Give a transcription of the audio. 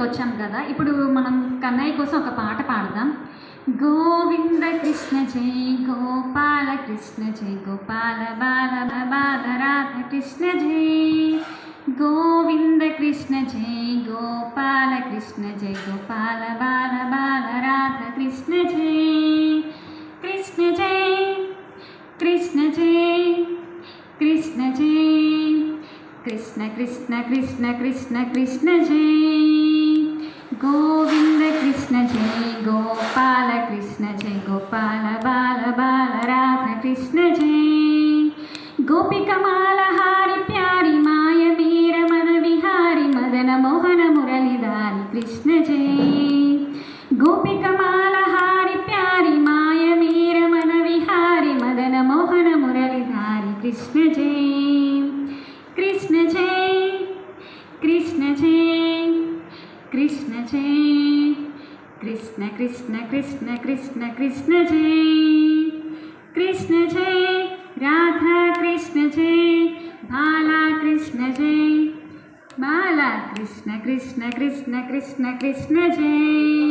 దగ్గరికి వచ్చాం కదా. ఇప్పుడు మనం కన్నయ్య కోసం ఒక పాట పాడదాం. గోవింద కృష్ణ జయ గోపాల కృష్ణ జయ గోపాల బాల బాల రాధ కృష్ణ జయ గోవింద కృష్ణ జయ గోపాల కృష్ణ జై గోపాల బాల బాల రాధ కృష్ణ జయ కృష్ణ జై కృష్ణ జయ కృష్ణ జయ కృష్ణ కృష్ణ కృష్ణ కృష్ణ కృష్ణ జయ గోవింద కృష్ణ జయ గోపాల కృష్ణ జయ గోపాల బాల బాల రాధ కృష్ణ జయ గోపికమాల హారి ప్యారి మాయ వీర మన విహారి మదన మోహన మురళిదారి కృష్ణ జయ గోపికమాల హారి ప్యారి మాయ వీర మన విహారి మదన మోహన మురళిధారి కృష్ణ జయ కృష్ణ జయ కృష్ణ జై కృష్ణ కృష్ణ కృష్ణ కృష్ణ కృష్ణ జై కృష్ణ జై రాధా కృష్ణ జై బాలా కృష్ణ జై బాలా కృష్ణ కృష్ణ కృష్ణ కృష్ణ కృష్ణ జై